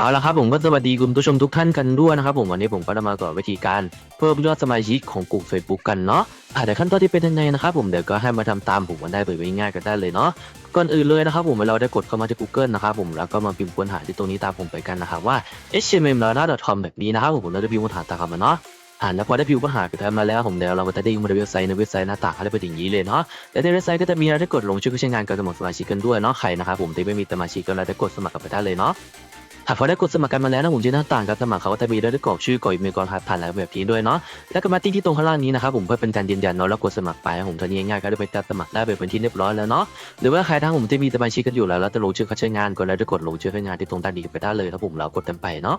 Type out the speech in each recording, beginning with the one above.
เอาละครับผมก็สวัสดีคุณผู้ชมทุกท่านกันด้วยนะครับผมวันนี้ผมก็จะมาสอนวิธีการเพิ่มยอดสมาชิกของกลุ่ม Facebook กันเนาะอะแต่ขั้นตอนที่เป็นยังไงนะครับผมเดี๋ยวก็ให้มาทำตามผมกันได้เลยง่ายๆกันได้เลยเนาะก่อนอื่นเลยนะครับผมเราได้กดเข้ามาที่ Google นะครับผมแล้วก็มาพิมพ์ค้นหาที่ตรงนี้ตามผมไปกันนะครับว่า html.com แบบนี้นะครับผมเราจะพิมพ์ค้นหาตามคำมาเนาะอ่านแล้วพอได้พิมพ์ค้นหากันมาแล้วผมเดี๋ยวเราจะได้มาในเว็บไซต์ในเว็บไซต์หน้าตาเขาได้เป็นอย่างนี้เลยเนาะและในเว็บไซต์ก็จะมีเราได้กดลงชื่อผู้ใช้งานการสมัครสมาชิกกันด้วยเนาะใครนะครับผมที่ไม่มีสมาชิกก็เราได้กดสมัครกันไปได้เลยเนาะ หากพอได้กดสมัครกันมาแล้วนะผมจะหน้าต่างการสมัครเขาก็จะมีด้กรอกชื่อกรอกอีเมลกรอกรหัสผ่านแล้วแบบนี้ด้วยเนาะแล้วก็มาที่ที่ตรงข้างล่างนี้นะครับผมเพื่อเป็นการยืนยันเนาะแล้วกดสมัครไปนะผมตอนนี้ง่ายๆก็ได้ไปการสมัครได้เป็นที่เรียบร้อยแล้วเนาะหรือว่าใครทั้งผมที่มีสมาชิกกันอยู่แล้วแล้วจะลงชื่อเข้าใช้งานก็แล้วได้กดลงชื่อใช้งานที่ตรงด้านนี้ไปได้เลยครับผมเรากดกันไปเนาะ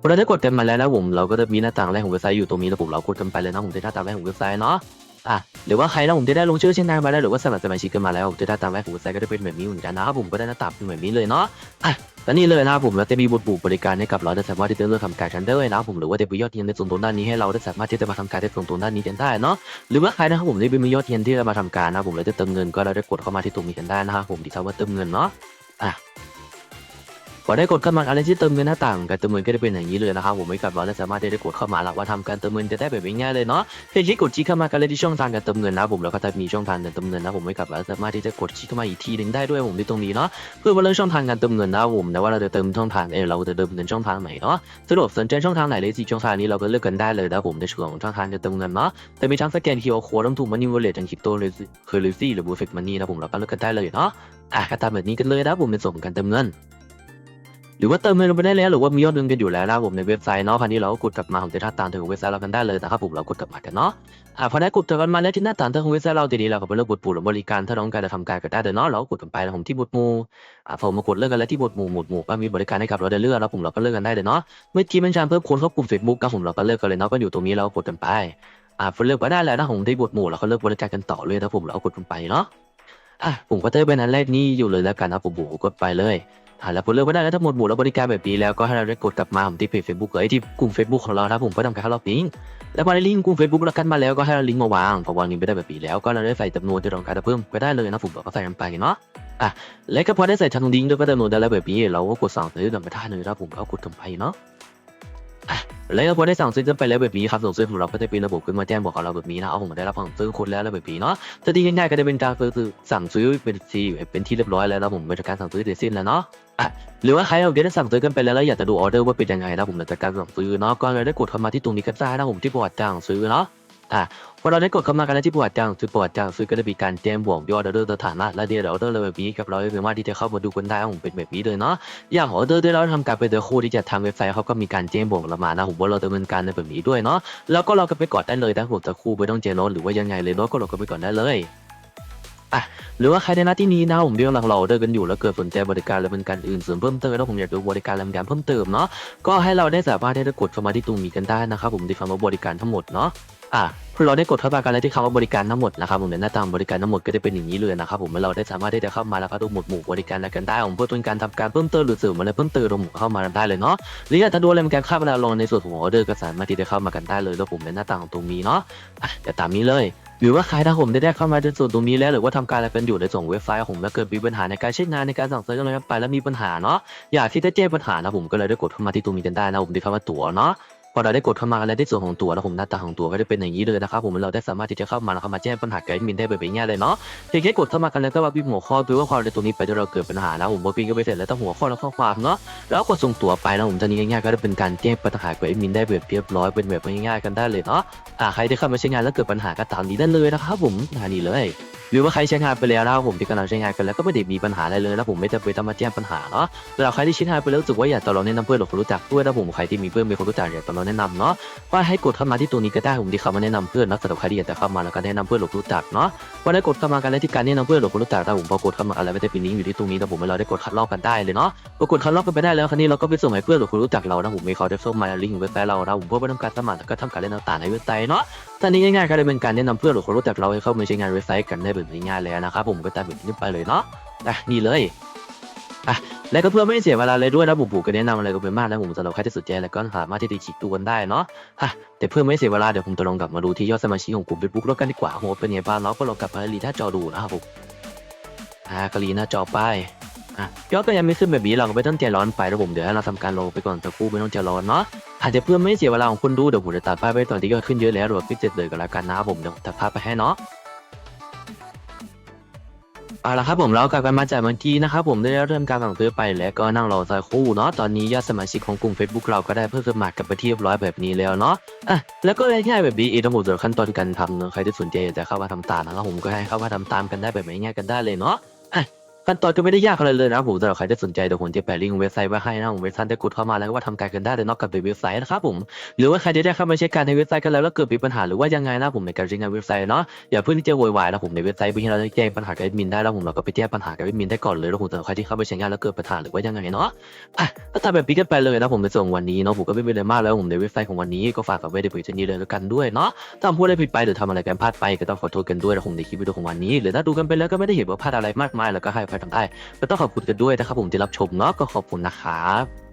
พอเราได้กดกันมาแล้วนะผมเราก็จะมีหน้าต่างแรกของเว็บไซต์อยู่ตรงนี้แล้วผมเรากดกันไปเลยนะผมจะหน้าต่างแรกของเว็บไซต์เนาะ อะหรือว่าใครนะผมจะได้ลงชื่อเช่นนายมาแล้วหรือว่าสมัครสมาชิกกันมาแล้วผมจะได้ตามแรกของเว็ไซต์ก็จะเป็นแบบนี้เหมือนกันนะครับผมก็ได้หน้าตาเป็นแบบนี้เลยเนาะอะแล้วนี่เลยนะครับผมเราจะมีบทบูบริการให้กับเราได้สามารถที่จะเลือกทำการกันได้เลยนะครับผมหรือว่าจะไปยอดเยียนในส่วนตรงด้านนี้ให้เราได้สามารถที่จะมาทำการในส่วนตรงด้านนี้กันได้เนาะหรือว่าใครนะครับผมที่เป็นมียอดเยียนที่จะมาทำการนะครับผมเราจะเติมเงินก็เราได้กดเข้ามาที่ตรงนี้กันได้นะครับผมที่คำว่าเติมเงินเนาะอะ พอได้กดเข้ามาอะไรที่เติมเงินหน้าต่างการเติมเงินก็จะเป็นอย่างนี้เลยนะครับผมไม่กับเราได้สามารถที่จะกดเข้ามาแล้วว่าทำการเติมเงินจะได้แบบง่ายๆเลยเนาะเพียงแค่กดชี้เข้ามากันเลยที่ช่องทางการเติมเงินนะผมแล้วก็จะมีช่องทางการเติมเงินนะผมไม่กลับแล้วสามารถที่จะกดชี้เข้ามาอีกทีหนึ่งได้ด้วยผมที่ตรงนี้เนาะเพื่อมาเลือกช่องทางการเติมเงินนะผมแต่ว่าเราจะเติมช่องทางเออเราจะเติมเงินช่องทางไหนเนาะสะดวกสนใจช่องทางไหนเลยสี่ช่องทางนี้เราก็เลือกกันได้เลยนะผมในส่วนของช่องทางการเติมเงินเนาะแต่มีทั้งสแกน QR code น้ำถูกมันนี่วอลเล็ตทั้งคริปโตเลยเคอร์เรนซีหรือบูเฟกมันนี่นะผมเราก็เลือกกันได้เลยเนาะอะก็ตามแบบนี้กันเลยนะผมในส่วนของการเติมเงิน หรือว่าเติมเงินลงไปได้แล้วหรือว่ามียอดเงินกันอยู่แล้วนะผมในเว็บไซต์เนาะพันนี้เราก็กดกลับมาผมจะทัดตามถึงเว็บไซต์เรากันได้เลยนะครับผมเรากดกลับมากันเนาะอ่าพอได้กดกลับมาแล้วที่หน้าต่างทางเว็บไซต์เราทีนี้เราก็ไปเลือกบทหมู่หรือบริการถ้าต้องการจะทำการก็ได้เลยวเนาะเรากดกันไปแล้วผมที่บทหมู่อ่าพอมากดเลือกกันแล้วที่บทหมู่หมู่หมู่ก็มีบริการให้กับเราได้เลือกแล้วผมเราก็เลือกกันได้เลยวเนาะเมื่อกี้มันชานเพิ่มคนเข้ากลุ่ม Facebook ครับผมเราก็เลือกกันเลยเนาะก็อยู่ตรงนี้เรากดกันไปอ่าเลือกไปได้แล้วนะผมที่บทหมู่เราก็เลือกบริการกันต่อเลยนะผมเรากดกันไปเนาะอะผมก็เติมไปนั้นแรกนี้อยู่เลยแล้วกันนะผมผมกดไปเลย อ่าแล้วพอเลือกไม่ได้แล้วทั้งหมดหมู่แล้วบริการแบบนี้แล้วก็ให้เราได้กดกลับมาผมที่เพจเฟซบุ๊กเอ้ยที่กลุ่ม Facebook ของเราครับผมเพื่อทำการเข้ารอบลิงก์แล้วพอได้ลิงก์กลุ่ม Facebook แล้วกันมาแล้วก็ให้เราลิงก์มาวางพอวางลิงก์ไปได้แบบนี้แล้วก็เราได้ใส่จำนวนที่เราต้องการจะเพิ่มไปได้เลยนะผมก็ใส่กันไปเนาะอะแล้วก็พอได้ใส่ทางลิงก์ด้วยก็จำนวนได้แล้วแบบนี้เราก็กดสั่งซื้อกันไปได้เลยนะผมก็กดทำไปเนาะอะแล้วก็พอได้สั่งซื้อกันไปแล้วแบบนี้ครับส่งซื้อของเราก็จะเป็นระบบขึ้นมาแจ้งบอกกับเราแบบนี้นะเอาผมได้รับสั่งซื้อคนแล้วแล้วแบบนี้เนาะถ้าที่ง่ายๆก็จะเป็นการซื้อสั่งซื้อเป็นทีเป็นที่เรียบร้อยแล้วนะผมเป็นการสั่งซื้อเสร็จสิ้นแล้วเนาะ อะหรือว่าใครเราได้สั่งซื้อกันไปแล้วแล้วอยากจะดูออเดอร์ว่าเป็นยังไงนะผมหลังจากการสั่งซื้อเนาะก็เลยได้กดเข้ามาที่ตรงนี้กันได้นะผมที่ประวัติการสั่งซื้อเนาะอะพอเราได้กดเข้ามากันแล้วที่ประวัติการสั่งซื้อประวัติการสั่งซื้อก็จะมีการแจ้งบอกยอดออเดอร์สถานะและเดียวออเดอร์เลยแบบนี้กับเราสามารถที่จะเข้ามาดูกันได้ผมเป็นแบบนี้เลยเนาะอย่างออเดอร์ที่เราทำการไปเดอร์ค้ดที่จะทางเว็บไซต์เขาก็มีการแจ้งบอกเรามานะผมว่าเราดำเนินการในแบบนี้ด้วยเนาะแล้วก็เราก็ไปกดได้เลยนะผมจะคู่ไม่ต้องเจนรถหรือว่ายังไงเลยเนาะก็เราก็ไปกดได้เลย หรือว่าใครในหน้าที่นี้นะผมที่กำลังรอเดอร์กันอยู่แล้วเกิดสนใจบริการและบริการอื่นเสริมเพิ่มเติมแล้วผมอยากดูบริการและบริการเพิ่มเติมเนาะก็ให้เราได้สามารถได้กดเข้ามาที่ตรงนี้กันได้นะครับผมที่คำว่าบริการทั้งหมดเนาะอะพอเราได้กดเข้ามากันแล้วที่คำว่าบริการทั้งหมดนะครับผมในหน้าต่างบริการทั้งหมดก็จะเป็นอย่างนี้เลยนะครับผมเราได้สามารถที่จะเข้ามาแล้วก็ดูหมวดหมู่บริการอะไรกันได้ผมเพื่อเป็นการทำการเพิ่มเติมหรือเสริมอะไรเพิ่มเติมผมเข้ามาได้เลยเนาะหรืออยากจะดูอะไรเป็นการค่าเวลาลงในส่วนของออเดอร์ก็สามารถที่จะเข้ามากันได้เลยแล้วผมในหน้าต่างตรงนี้เนาะอะเดี๋ยวตามนี้เลย หรือว่าใครถ้าผมได้ได้เข้ามาในส่วนตรงนี้แล้วหรือว่าทำการอะไรเป็นอยู่ในส่งเว็บไซต์ของผมแล้วเกิดมีปัญหาในการใช้งานในการสั่งซื้ออะไรไปแล้วมีปัญหาเนาะอยากที่จะแก้ปัญหานะผมก็เลยได้กดเข้ามาที่ตรงนี้กันได้นะผมที่คำว่าตั๋วเนาะ พอเราได้กดเข้ามาแล้วได้ส่วนของตัวแล้วผมหน้าตาของตัวก็จะเป็นอย่างนี้เลยนะครับผมเราได้สามารถที่จะเข้ามาแล้วเข้ามาแจ้งปัญหากับแอดมินได้แบบง่ายเลยเนาะเพียงแค่กดเข้ามากันแล้วก็ว่าพิมพ์หัวข้อตัวว่าความในตรงนี้ไปที่เราเกิดปัญหานะผมพอพิมพ์ก็ไปเสร็จแล้วต้องหัวข้อและข้อความเนาะแล้วกดส่งตัวไปนะผมตอนนี้ง่ายๆก็จะเป็นการแจ้งปัญหากับแอดมินได้แบบเรียบร้อยเป็นแบบง่ายๆกันได้เลยเนาะอ่าใครที่เข้ามาใช้งานแล้วเกิดปัญหาก็ตามนี้ได้เลยนะครับผมอ่านี่เลย หรือว่าใครใช้งานไปแล้วนะครับผมที่กำลังใช้งานกันแล้วก็ไม่ได้มีปัญหาอะไรเลยแล้วผมไม่จำเป็นต้องมาแจ้งปัญหาเนาะสำหรับใครที่ใช้งานไปแล้วรู้สึกว่าอยากจะลองแนะนำเพื่อนหรือคนรู้จักด้วยนะผมใครที่มีเพื่อนมีคนรู้จักอยากจะลองแนะนำเนาะก็ให้กดเข้ามาที่ตัวนี้ก็ได้ผมที่เข้ามาแนะนำเพื่อนเนาะสำหรับใครที่อยากจะเข้ามาแล้วก็แนะนำเพื่อนหรือคนรู้จักเนาะก็ได้กดเข้ามากันแล้วที่การแนะนำเพื่อนหรือคนรู้จักถ้าผมพอกดเข้ามาอะไรไม่ได้เป็นลิงก์อยู่ที่ตรงนี้แต่ผมเราได้กดคัดลอกกันได้เลยเนาะพอกดคัดลอกกันไปได้แล้วคราวนี้เราก็ไปส่งให้เพื่อนหรือคนรู้จักเรานะผมมีเขาได้ส่งมาลิงก์เว็บไซต์เรานะผมเพื่อไปทำการสมัครแล้วก็ทำการเล่นต่างๆในเว็บไซต์เนาะ ตอนนี้ง่ายๆก็เลยเป็นการแนะนำเพื่อนหรือคนรู้จักเราให้เข้ามาใช้งานเว็บไซต์กันได้แบบง่ายๆเลยนะครับผมก็ตามแบบนี้ไปเลยเนาะอะนี่เลยอะแล้วก็เพื่อไม่ให้เสียเวลาเลยด้วยนะผมผมก็แนะนำอะไรก็เป็นมากนะผมสำหรับใครที่สนใจแล้วก็สามารถที่จะฉีกตัวกันได้เนาะฮะแต่เพื่อไม่ให้เสียเวลาเดี๋ยวผมจะลองกลับมาดูที่ยอดสมาชิกของกลุ่มเฟซบุ๊กแล้วกันดีกว่าโหเป็นไงบ้างเนาะก็ลองกลับมารีหน้าจอดูนะครับผมอ่ากรีหน้าจอไปอะยอดก็ยังไม่ขึ้นแบบนี้เราก็ไม่ต้องใจร้อนไปนะผมเดี๋ยวให้เราทำการรอไปก่อนสักครู่ไม่ต้องใจร้อนเนาะ อาจจะเพื่อไม่เสียเวลาของคุณดูเดี๋ยวผมจะตัดภาพไปตอนที่ก็ขึ้นเยอะแล้วหรือว่าขึ้นเจ็ดเลยก็แล้วกันนะผมเดี๋ยวผมตัดภาพไปให้เนาะเอาละครับผมเรากลับกันมาจากเมื่อกี้นะครับผมได้เริ่มการสั่งซื้อไปแล้วก็นั่งรอสักครู่เนาะตอนนี้ยอดสมาชิกของกลุ่ม Facebook เราก็ได้เพิ่มสมัครกันไปที่เรียบร้อยแบบนี้แล้วเนาะอะแล้วก็ง่ายๆแบบนี้เองทั้งหมดสำหรับขั้นตอนการทำเนาะใครที่สนใจอยากจะเข้ามาทำตามนะครับผมก็ให้เข้ามาทำตามกันได้แบบง่ายๆกันได้เลยเนาะ ขั้นตอนก็ไม่ได้ยากอะไรเลยนะครับผมสำหรับใครที่สนใจเดี๋ยวผมจะแปะลิงก์เว็บไซต์ไว้ให้นะผมเว็บไซต์ได้กดเข้ามาแล้วก็ว่าทำการกันได้เลยเนาะกับเว็บไซต์นะครับผมหรือว่าใครที่ได้เข้ามาเช็คการในเว็บไซต์กันแล้วแล้วเกิดมีปัญหาหรือว่ายังไงนะผมในการใช้งานเว็บไซต์เนาะอย่าเพิ่งที่จะโวยวายนะผมในเว็บไซต์เพื่อที่เราแจ้งปัญหากับแอดมินได้แล้วผมเราก็ไปแจ้งปัญหากับแอดมินได้ก่อนเลยแล้วผมสำหรับใครที่เข้าไปใช้งานแล้วเกิดปัญหาหรือว่ายังไงเนาะอะก็ทำแบบนี้กันไปเลยนะผมในส่วนวันนี้เนาะผมก็ไม่มีอะไรมากแล้วผมในเว็บไซต์ของวันนี้ก็ฝากกับไว้ในเพจนี้เลยแล้วกันด้วยเนาะถ้าผมพูดอะไรผิดไปหรือทำอะไรกันพลาดไปก็ต้องขอโทษกันด้วยนะผมในคลิปวิดีโอของวันนี้หรือถ้าดูกันไปแล้วก็ไม่ได้เห็นว่าพลาดอะไรมากมายแล้วก็ให้ต่างใต้ก็ต้องขอบคุณกันด้วยนะครับผมที่รับชมเนาะก็ขอบคุณนะครับ